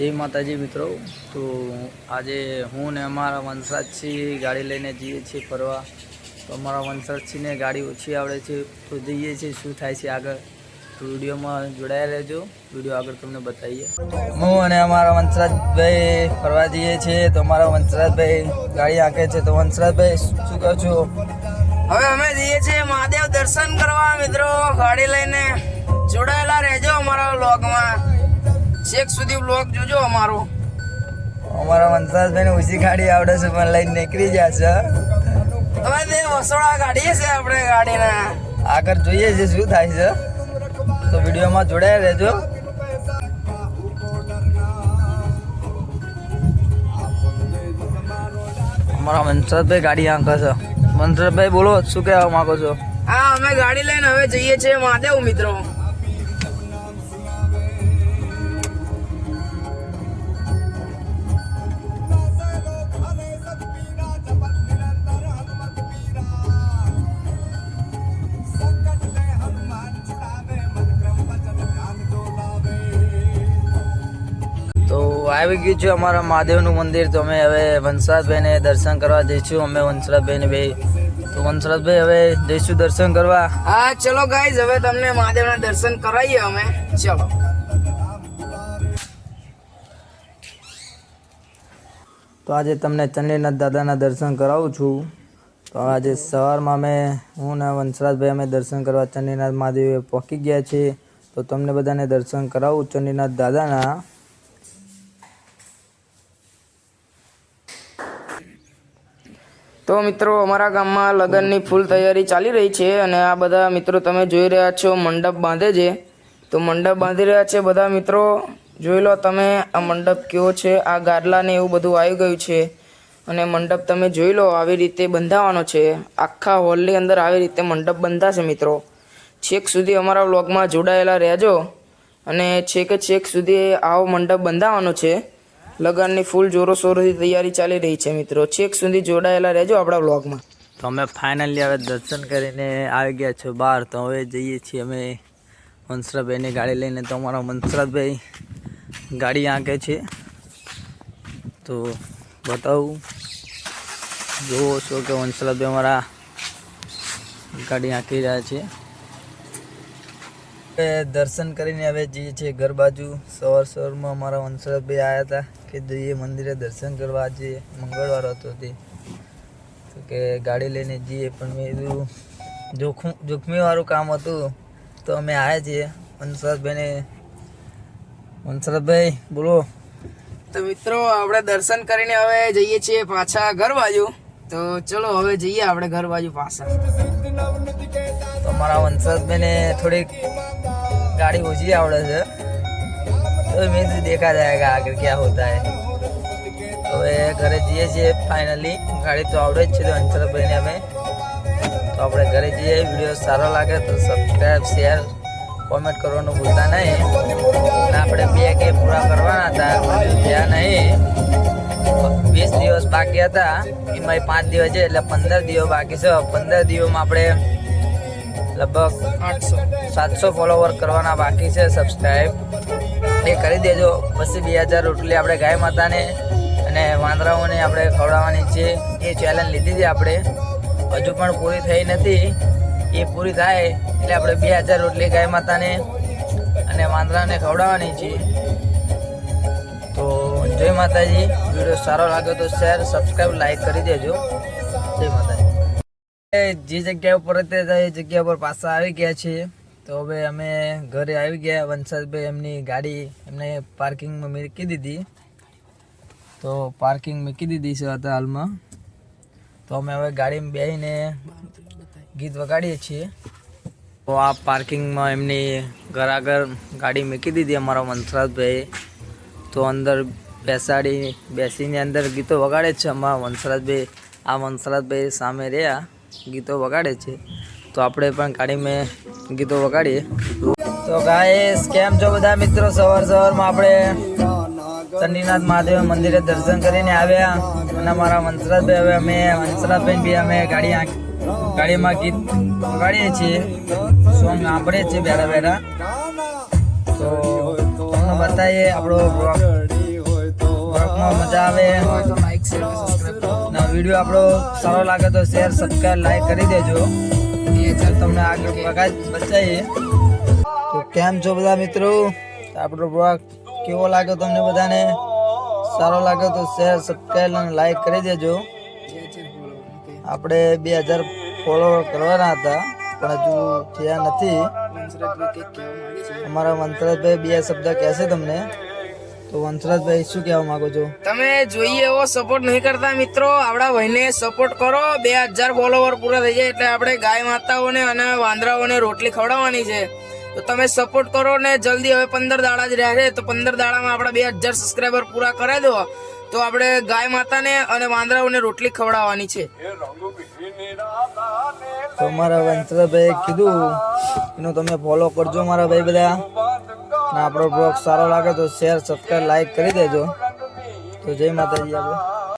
જય માતાજી મિત્રો. તો આજે હું ને અમારા વંશરાજસિંહ ગાડી લઈને જઈએ છીએ ફરવા. તો અમારા વંશરાજસિંહને ગાડી ઓછી આવડે છે. તો જઈએ છીએ શું થાય છે આગળ. તો વિડીયોમાં જોડાયા રહેજો. વીડિયો આગળ તમને બતાવીએ. હું અને અમારા વંશરાજભાઈ ફરવા જઈએ છીએ. તો અમારા વંશરાજભાઈ ગાડી આંકે છે. તો વંશરાજભાઈ શું કહો છો હવે અમે જઈએ છીએ મહાદેવ દર્શન કરવા મિત્રો. ગાડી લઈને જોડાયેલા રહેજો અમારા વ્લોગમાં. છેક સુધી બ્લોક જોજો અમારો. અમારા વંશરાજભાઈને ઓછી ગાડી આવડે છે પણ લઈને નીકળી જાય છે. હવે તે વસોડા કાઢીએ છીએ આપણે ગાડીના. આગળ જોઈએ છે શું થાય છે. તો વિડીયોમાં જોડાયા રહેજો. અમારા વંશરાજભાઈ ગાડી આંકે છે. વંશરાજભાઈ બોલો શું કહેવા માંગો છો? હા અમે ગાડી લઈને હવે જઈએ છીએ મહાદેવ મિત્રો. આવી ગયું છે અમારા મહાદેવનું મંદિર. તો અમે હવે વંશરાજભાઈને દર્શન કરવા જઈશું. અમે વંશરાજભાઈને બે. તો વંશરાજભાઈ હવે જઈશું દર્શન કરવા? હા ચલો ગાઈઝ હવે તમને મહાદેવના દર્શન કરાવીએ અમે. ચલો. તો આજે તમને ચંડીનાથ દાદાના દર્શન કરાવું છું. તો આજે સવારમાં અમે હું ને વંશરાજભાઈ અમે દર્શન કરવા ચંડીનાથ મહાદેવે પહોંચી ગયા છીએ. તો તમને બધાને દર્શન કરાવું ચંડીનાથ દાદાના. તો મિત્રો, અમારા ગામમાં લગ્નની ફૂલ તૈયારી ચાલી રહી છે અને આ બધા મિત્રો તમે જોઈ રહ્યા છો મંડપ બાંધે છે. તો મંડપ બાંધી રહ્યા છે બધા મિત્રો. જોઈ લો તમે, આ મંડપ કેવો છે, આ ગાદલાને એવું બધું આવી ગયું છે. અને મંડપ તમે જોઈ લો, આવી રીતે બંધાવાનો છે. આખા હોલની અંદર આવી રીતે મંડપ બંધાશે મિત્રો. છેક સુધી અમારા વ્લોગમાં જોડાયેલા રહેજો. અને છેકે છેક સુધી આવો મંડપ બંધાવાનો છે. લગનની ફૂલ જોરોશોરોથી તૈયારી ચાલી રહી છે મિત્રો. છેક સુધી જોડાયેલા રહેજો આપણા વ્લોગમાં. તો અમે ફાઇનલી હવે દર્શન કરીને આવી ગયા છો બહાર, તો હવે જઈએ છીએ અમે વંશરાજભાઈની ગાડી લઈને. તો અમારા વંશરાજભાઈ ગાડી આંકે છે. તો બતાવું. જુઓ છો કે વંશરાજભાઈ અમારા ગાડી આંકી રહ્યા છે. હવે દર્શન કરીને હવે જઈએ છીએ ઘર બાજુ સવાર સવારમાં અમારા વંશરભાઈ આવ્યા હતા કે જઈએ મંદિરે દર્શન કરવા. આજે મંગળવાર હતો તે. તો કે ગાડી લઈને જઈએ. પણ મેં કીધું જોખમ જોખમીવાળું કામ હતું. તો અમે આવ્યા છીએ. વંશરાજભાઈને વંશરાજભાઈ બોલો. તો મિત્રો આપણે દર્શન કરીને હવે જઈએ છીએ પાછા ઘર બાજુ. તો ચલો હવે જઈએ આપણે ઘર બાજુ પાછા. તો અમારા વંશરાજભાઈને થોડીક ગાડી ઓછી આવડે છે. તો મેં દેખા દેખા જાયગા આગળ ક્યાં હોતા હે. હવે ઘરે જઈએ છીએ ફાઇનલી ગાડી તો આવડે જ છે તો વંશરાજભાઈને અમે. તો આપણે ઘરે જઈએ. વીડિયો સારો લાગે તો સબસ્ક્રાઈબ શેર કોમેન્ટ કરવાનું ભૂલતા નહીં. અને આપણે બે કે પૂરા કરવાના હતા ત્યાં નહીં. વીસ દિવસ બાકી હતા. એમાં પાંચ દિવસ છે એટલે પંદર દિવસ બાકી છે. પંદર દિવસમાં આપણે લગભગ આઠસો. સાતસો ફોલોવર કરવાના બાકી છે સબસ્ક્રાઈબ એ કરી દેજો. પછી બે હજાર રોટલી આપણે ગાય માતાને અને વાંદરાઓને આપણે ખવડાવવાની છે. એ ચેલેન્જ લીધી હતી આપણે. હજુ પણ પૂરી થઈ નથી. એ પૂરી થાય એટલે આપણે બે હજાર રોટલી ગાય માતાને અને વાંદરાને ખવડાવવાની છે. તો જય માતાજી. વીડિયો સારો લાગ્યો તો શેર સબસ્ક્રાઈબ લાઈક કરી દેજો. જય માતાજી. જે જગ્યા ઉપર હતા એ જગ્યા પર પાછા આવી ગયા છીએ. તો હવે અમે ઘરે આવી ગયા. વંશજભાઈ એમની ગાડી એમને પાર્કિંગમાં મૂકી દીધી. તો પાર્કિંગ મૂકી દીધી છે હતા હાલમાં. તો અમે હવે ગાડીમાં બેસીને ગીત વગાડીએ છીએ. તો આ પાર્કિંગમાં એમની ઘર આગળ ગાડી મૂકી દીધી અમારા વંશરાજભાઈ તો અંદર બેસાડી બેસીને અંદર ગીતો વગાડે છે અમારા વંશરાજભાઈ. આ વંશરાજભાઈ સામે રહ્યા. ગીતો વગાડે છે. તો આપણે પણ ગાડીમાં ગીતો વગાડીએ. તો ગાઈસ કેમ છો બધા મિત્રો? સવાર સવારમાં આપણે ચંડીનાથ મહાદેવ મંદિરે દર્શન કરીને આવ્યા. અને અમારા વંશરાજભાઈ હવે અમે વંશરાજભાઈ બી અમે ગાડી ગાડીમાં ગીત વગાડીએ છીએ. સોંગ સાંભળીએ છીએ બેડા બેડા તો તમને બતાવીએ આપણો બ્લોગમાં મજા આવે. લાઈક શેર સબસ્ક્રાઇબ વીડિયો આપણો સારો લાગે તો શેર સબસ્ક્રાઈબ લાઈક કરી દેજો. એ ચાલ તમને આગળ બગાજ બચાવીએ તો કેમ છો બધા મિત્રો? આપણો બ્લોગ કેવો લાગ્યો તમને બધાને? સારો લાગ્યો તો શેર સબસ્ક્રાઈબ અને લાઈક કરી દેજો. આપણે બે હજાર ફોલોવર કરવાના હતા, પણ હજુ થયા નથી. અમારા વંશરાજભાઈ બે શબ્દ કહેશે તમને. તો વંશરાજભાઈ શું કહેવા માંગો છો? તમે જોઈએ એવો સપોર્ટ નહીં કરતા મિત્રો. આપણા ભાઈને સપોર્ટ કરો. બે હજાર ફોલોવર પૂરા થઈ જાય એટલે આપણે ગાય માતાઓને અને વાંદરાઓને રોટલી ખવડાવવાની છે. તો તમે સપોર્ટ કરો ને જલ્દી હવે પંદર દાડા જ રહ્યા છે. તો પંદર દાડામાં આપણા બે હજાર સબસ્ક્રાઈબર પૂરા કરાવી દો. તો આપણે ગાય માતાને અને વાંદરાઓને રોટલી ખવડાવવાની છે. તો મારા વંશરાજભાઈએ કીધું એનો તમે ફોલો કરજો મારા ભાઈ બધા. આપણો બ્લોગ સારો લાગે તો શેર સબસ્ક્રાઈબ લાઈક કરી દેજો. તો જય માતાજી આપણે